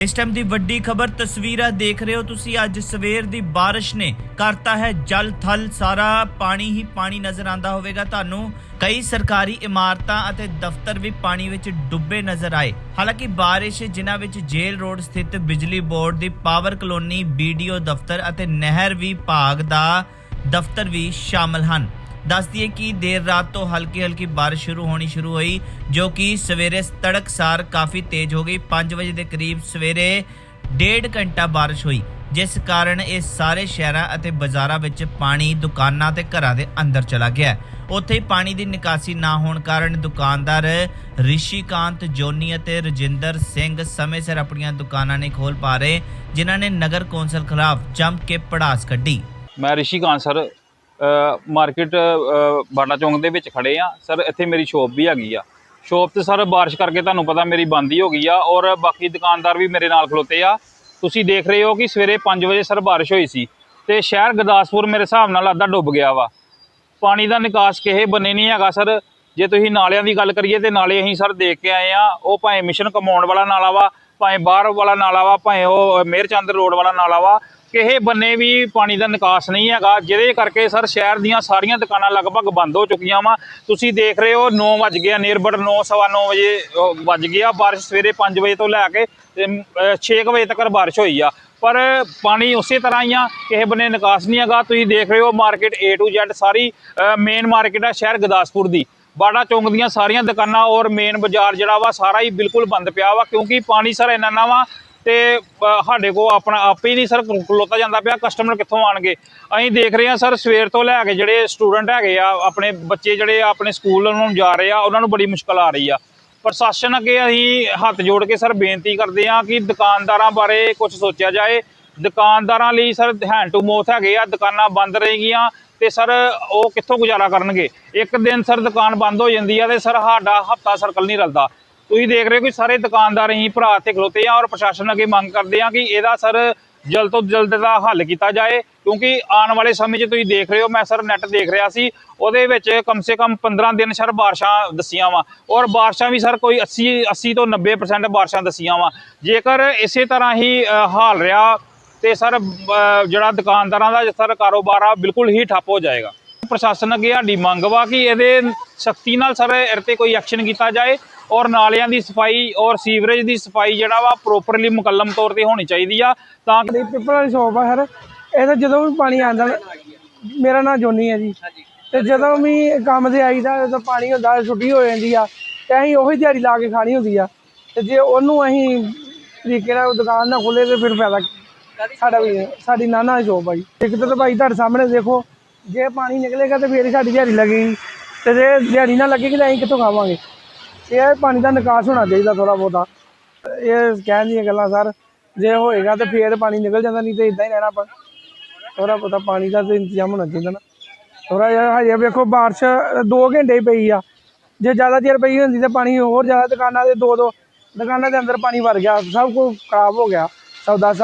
ਇਸ ਟਾਈਮ ਦੀ ਵੱਡੀ ਖਬਰ ਤਸਵੀਰਾਂ ਦੇਖ ਰਹੇ ਹੋ ਤੁਸੀਂ। ਅੱਜ ਸਵੇਰ ਦੀ ਬਾਰਿਸ਼ ਨੇ ਕਰਤਾ ਹੈ ਜਲ ਥਲ। ਸਾਰਾ ਪਾਣੀ ਹੀ ਪਾਣੀ ਨਜ਼ਰ ਆਂਦਾ ਹੋਵੇਗਾ। ਤੁਹਾਨੂੰ ਕਈ ਸਰਕਾਰੀ ਇਮਾਰਤਾਂ ਅਤੇ ਦਫ਼ਤਰ ਵੀ ਪਾਣੀ ਵਿੱਚ ਡੁੱਬੇ ਨਜ਼ਰ ਆਏ। ਹਾਲਾਂਕਿ ਬਾਰਿਸ਼ ਜਿਨ੍ਹਾਂ ਵਿੱਚ ਜੇਲ ਰੋਡ ਸਥਿਤ ਬਿਜਲੀ ਬੋਰਡ ਦੀ ਪਾਵਰ ਕਲੋਨੀ ਬੀਡੀਓ ਦਫ਼ਤਰ ਅਤੇ ਨਹਿਰ ਵਿਭਾਗ ਦਾ ਦਫ਼ਤਰ ਵੀ ਸ਼ਾਮਲ ਹਨ। ਦੱਸ ਦਈਏ ਕਿ ਦੇਰ ਰਾਤ ਤੋਂ ਹਲਕੀ ਹਲਕੀ ਬਾਰਿਸ਼ ਸ਼ੁਰੂ ਹੋਣੀ ਸ਼ੁਰੂ ਹੋਈ, ਜੋ ਕਿ ਸਵੇਰੇ ਤੜਕਸਾਰ ਕਾਫੀ ਤੇਜ਼ ਹੋ ਗਈ। 5 ਵਜੇ ਦੇ ਕਰੀਬ ਸਵੇਰੇ ਡੇਢ ਘੰਟਾ ਬਾਰਿਸ਼ ਹੋਈ, ਜਿਸ ਕਾਰਨ ਇਹ ਸਾਰੇ ਸ਼ਹਿਰਾਂ ਅਤੇ ਬਾਜ਼ਾਰਾਂ ਵਿੱਚ ਪਾਣੀ ਦੁਕਾਨਾਂ ਤੇ ਘਰਾਂ ਦੇ ਅੰਦਰ ਚਲਾ ਗਿਆ। ਉੱਥੇ ਪਾਣੀ ਦੀ ਨਿਕਾਸੀ ਨਾ ਹੋਣ ਕਾਰਨ ਦੁਕਾਨਦਾਰ ਰਿਸ਼ੀਕਾਂਤ, ਜੋਨੀ ਅਤੇ ਰਜਿੰਦਰ ਸਿੰਘ ਸਮੇਂ ਸਿਰ ਆਪਣੀਆਂ ਦੁਕਾਨਾਂ ਨਹੀਂ ਖੋਲ ਪਾ ਰਹੇ, ਜਿਨ੍ਹਾਂ ਨੇ ਨਗਰ ਕੌਂਸਲ ਖਿਲਾਫ ਜੰਮ ਕੇ ਪੜਾਸ ਕੱਢੀ। ਮੈਂ ਰਿਸ਼ੀਕਾਂਤ, ਸਰ। ਮਾਰਕੀਟ ਬਾਟਾ ਚੌਂਕ ਦੇ ਵਿੱਚ ਖੜੇ ਆ। ਸਰ ਇੱਥੇ ਮੇਰੀ ਸ਼ੋਪ ਵੀ ਹੈਗੀ ਆ। ਸ਼ੋਪ ਤੇ ਸਰ ਬਾਰਿਸ਼ ਕਰਕੇ ਤੁਹਾਨੂੰ ਪਤਾ ਮੇਰੀ ਬੰਦ ਹੀ ਹੋ ਗਈ ਆ ਔਰ ਬਾਕੀ ਦੁਕਾਨਦਾਰ ਵੀ ਮੇਰੇ ਨਾਲ ਖਲੋਤੇ ਆ। ਤੁਸੀਂ ਦੇਖ ਰਹੇ ਹੋ ਕਿ ਸਵੇਰੇ 5 ਵਜੇ ਸਰ ਬਾਰਿਸ਼ ਹੋਈ ਸੀ ਤੇ ਸ਼ਹਿਰ ਗੁਰਦਾਸਪੁਰ ਮੇਰੇ ਹਿਸਾਬ ਨਾਲ ਅੱਧਾ ਡੁੱਬ ਗਿਆ ਵਾ। ਪਾਣੀ ਦਾ ਨਿਕਾਸ ਕਿਸੇ ਬੰਨੇ ਨਹੀਂ ਹੈਗਾ ਸਰ ਜੇ ਤੁਸੀਂ ਨਾਲਿਆਂ ਦੀ ਗੱਲ ਕਰੀਏ ਤੇ ਨਾਲੇ ਅਸੀਂ ਸਰ ਦੇਖ ਕੇ ਆਏ ਆ, ਉਹ ਭਾਵੇਂ ਮਿਸ਼ਨ ਕਮਾਉਣ ਵਾਲਾ ਨਾਲਾ ਵਾ, ਭਾਵੇਂ ਬਾਹਰ ਵਾਲਾ ਨਾਲਾ ਵਾ, ਭਾਵੇਂ ਉਹ ਮੇਰਚੰਦ ਰੋਡ ਵਾਲਾ ਨਾਲਾ ਵਾ, ਕਿਸੇ ਬੰਨੇ ਵੀ ਪਾਣੀ ਦਾ ਨਿਕਾਸ ਨਹੀਂ ਹੈਗਾ, ਜਿਹਦੇ ਕਰਕੇ ਸਰ ਸ਼ਹਿਰ ਦੀਆਂ ਸਾਰੀਆਂ ਦੁਕਾਨਾਂ ਲਗਭਗ ਬੰਦ ਹੋ ਚੁੱਕੀਆਂ ਵਾ। ਤੁਸੀਂ ਦੇਖ ਰਹੇ ਹੋ 9 ਵਜ ਗਿਆ ਨੀਅਰਬਟ 9 ਸਵਾ 9 ਵਜੇ ਵੱਜ ਗਿਆ, ਬਾਰਿਸ਼ ਸਵੇਰੇ 5 ਵਜੇ ਤੋਂ ਲੈ ਕੇ 6 ਵਜੇ ਤੱਕ ਬਾਰਿਸ਼ ਹੋਈ ਆ। ਪਰ ਪਾਣੀ ਉਸੇ ਤਰ੍ਹਾਂ ਹੀ ਆ, ਕਿਸੇ ਬੰਨੇ ਨਿਕਾਸ ਨਹੀਂ ਹੈਗਾ। ਤੁਸੀਂ ਦੇਖ ਰਹੇ ਹੋ, ਮਾਰਕੀਟ A to Z ਸਾਰੀ ਮੇਨ ਮਾਰਕੀਟ ਆ ਸ਼ਹਿਰ ਗੁਰਦਾਸਪੁਰ ਦੀ। ਬਾੜਾ ਚੌਂਕ ਦੀਆਂ ਸਾਰੀਆਂ ਦੁਕਾਨਾਂ ਔਰ ਮੇਨ ਬਾਜ਼ਾਰ ਜਿਹੜਾ ਵਾ ਸਾਰਾ ਹੀ ਬਿਲਕੁਲ ਬੰਦ ਪਿਆ ਵਾ, ਕਿਉਂਕਿ ਪਾਣੀ ਸਰ ਇੰਨਾ ਨਾ ਵਾ ਤੇ ਸਾਡੇ ਕੋ ਆਪਣਾ ਆਪ ਹੀ ਨਹੀਂ ਸਰ ਖਲੋਤਾ ਜਾਂਦਾ ਪਿਆ ਕਸਟਮਰ ਕਿੱਥੋਂ ਆਣਗੇ? ਅਸੀਂ ਦੇਖ ਰਹੇ ਹਾਂ ਸਰ ਸਵੇਰ ਤੋਂ ਲੈ ਕੇ ਜਿਹੜੇ ਸਟੂਡੈਂਟ ਹੈਗੇ ਆ, ਆਪਣੇ ਬੱਚੇ ਜਿਹੜੇ ਆਪਣੇ ਸਕੂਲ ਨੂੰ ਜਾ ਰਹੇ ਆ, ਉਹਨਾਂ ਨੂੰ ਬੜੀ ਮੁਸ਼ਕਲ ਆ ਰਹੀ ਆ। ਪ੍ਰਸ਼ਾਸਨ ਅੱਗੇ ਅਸੀਂ ਹੱਥ ਜੋੜ ਕੇ ਸਰ ਬੇਨਤੀ ਕਰਦੇ ਹਾਂ ਕਿ ਦੁਕਾਨਦਾਰਾਂ ਬਾਰੇ ਕੁਝ ਸੋਚਿਆ ਜਾਏ। ਦੁਕਾਨਦਾਰਾਂ ਲਈ ਸਰ ਹੈਂਡ ਟੂ ਮੋਥ ਹੈਗੇ ਆ, ਦੁਕਾਨਾਂ ਬੰਦ ਰਹੇਗੀਆਂ ਤੇ ਸਰ ਉਹ ਕਿੱਥੋਂ ਗੁਜ਼ਾਰਾ ਕਰਨਗੇ? ਇੱਕ ਦਿਨ ਸਰ ਦੁਕਾਨ ਬੰਦ ਹੋ ਜਾਂਦੀ ਆ ਤੇ ਸਰ ਸਾਡਾ ਹਫਤਾ ਸਰਕਲ ਨਹੀਂ ਰਲਦਾ। ਤੁਸੀਂ ਦੇਖ ਰਹੇ ਹੋ ਕਿ ਸਾਰੇ ਦੁਕਾਨਦਾਰ ਹੀ ਭਰਾ ਇੱਥੇ ਖਲੋਤੇ ਆ ਔਰ ਪ੍ਰਸ਼ਾਸਨ ਅੱਗੇ ਮੰਗ ਕਰਦੇ ਆ ਕਿ ਇਹਦਾ ਸਰ ਜਲਦ ਤੋਂ ਜਲਦ ਦਾ ਹੱਲ ਕੀਤਾ ਜਾਏ। ਕਿਉਂਕਿ ਆਉਣ ਵਾਲੇ ਸਮੇਂ 'ਚ ਤੁਸੀਂ ਦੇਖ ਰਹੇ ਹੋ, ਮੈਂ ਸਰ ਨੈਟ ਦੇਖ ਰਿਹਾ ਸੀ, ਉਹਦੇ ਵਿੱਚ ਕਮ ਸੇ ਕਮ 15 ਦਿਨ ਸਰ ਬਾਰਿਸ਼ਾਂ ਦਸੀਆਂ ਵਾ। ਔਰ ਬਾਰਿਸ਼ਾਂ ਵੀ ਸਰ ਕੋਈ 80 80 ਤੋਂ 90% ਬਾਰਿਸ਼ਾਂ ਦਸੀਆਂ ਵਾ। ਜੇਕਰ ਇਸੇ ਤਰ੍ਹਾਂ ਹੀ ਹਾਲ ਰਿਹਾ ਤੇ ਸਰ ਜਿਹੜਾ ਦੁਕਾਨਦਾਰਾਂ ਦਾ ਸਰ ਕਾਰੋਬਾਰ ਆ ਬਿਲਕੁਲ ਹੀ ਠੱਪ ਹੋ ਜਾਏਗਾ। ਪ੍ਰਸ਼ਾਸਨ ਅੱਗੇ ਸਾਡੀ ਮੰਗ ਵਾ ਕਿ ਇਹਦੇ ਸਖਤੀ ਨਾਲ ਸਰ ਇਹਦੇ ਤੇ ਕੋਈ ਐਕਸ਼ਨ ਕੀਤਾ ਜਾਏ ਔਰ ਨਾਲਿਆਂ ਦੀ ਸਫ਼ਾਈ ਔਰ ਸੀਵਰੇਜ ਦੀ ਸਫ਼ਾਈ ਜਿਹੜਾ ਵਾ ਪ੍ਰੋਪਰਲੀ ਮੁਕੱਲਮ ਤੌਰ ਤੇ ਹੋਣੀ ਚਾਹੀਦੀ ਆ, ਤਾਂ ਕਿ ਪੇਪਰ ਵਾਲੀ ਸ਼ੋਪ ਆ ਸਰ। ਇਹ ਤਾਂ ਜਦੋਂ ਵੀ ਪਾਣੀ ਆਉਂਦਾ, ਮੇਰਾ ਨਾਮ ਜੋਨੀ ਹੈ ਜੀ। ਤੇ ਜਦੋਂ ਵੀ ਕੰਮ ਤੇ ਆਈਦਾ, ਜਦੋਂ ਪਾਣੀ ਹੁੰਦਾ, ਛੁੱਟੀ ਹੋ ਜਾਂਦੀ ਆ, ਤੇ ਅਸੀਂ ਉਹੀ ਦਿਹਾੜੀ ਲਾ ਕੇ ਖਾਣੀ ਹੁੰਦੀ ਆ। ਤੇ ਜੇ ਉਹਨੂੰ ਅਸੀਂ ਤਰੀਕੇ ਨਾਲ ਦੁਕਾਨ ਨਾ ਖੋਲੇ ਤੇ ਫਿਰ ਫਾਇਦਾ ਸਾਡਾ ਵੀ, ਸਾਡੀ ਨਾਨਾ ਦੀ ਸ਼ੋਪ ਆ ਜੀ। ਇੱਕ ਤਾਂ ਭਾਈ ਤੁਹਾਡੇ ਸਾਹਮਣੇ ਦੇਖੋ, ਜੇ ਪਾਣੀ ਨਿਕਲੇਗਾ ਤੇ ਫੇਰ ਹੀ ਸਾਡੀ ਦਿਹਾੜੀ ਲੱਗੇਗੀ। ਤੇ ਜੇ ਦਿਹਾੜੀ ਨਾ ਲੱਗੇਗੀ ਤਾਂ ਅਸੀਂ ਕਿੱਥੋਂ ਖਾਵਾਂਗੇ? ਇਹ ਪਾਣੀ ਦਾ ਨਿਕਾਸ ਹੋਣਾ ਚਾਹੀਦਾ ਥੋੜਾ ਬਹੁਤਾ। ਇਹ ਕਹਿਣ ਦੀਆਂ ਗੱਲਾਂ, ਸਰ, ਜੇ ਹੋਏਗਾ ਤੇ ਫੇਰ ਪਾਣੀ ਨਿਕਲ ਜਾਂਦਾ, ਨਹੀਂ ਤੇ ਇਦਾਂ ਹੀ ਰਹਿਣਾ ਆਪਾਂ। ਥੋੜਾ ਬਹੁਤਾ ਪਾਣੀ ਦਾ ਤੇ ਇੰਤਜ਼ਾਮ ਹੋਣਾ ਚਾਹੀਦਾ ਨਾ। ਥੋੜਾ ਜਿਹਾ ਹਜੇ ਵੇਖੋ, ਬਾਰਿਸ਼ 2 ਘੰਟੇ ਹੀ ਪਈ ਆ। ਜੇ ਜ਼ਿਆਦਾ ਦੇਰ ਪਈ ਹੁੰਦੀ ਤਾਂ ਪਾਣੀ ਹੋਰ ਜ਼ਿਆਦਾ ਦੁਕਾਨਾਂ ਦੇ ਦੋ ਦੋ ਦੁਕਾਨਾਂ ਦੇ ਅੰਦਰ ਪਾਣੀ ਵੜ ਗਿਆ, ਸਭ ਕੁਝ ਖਰਾਬ ਹੋ ਗਿਆ। ਸੌਦਾ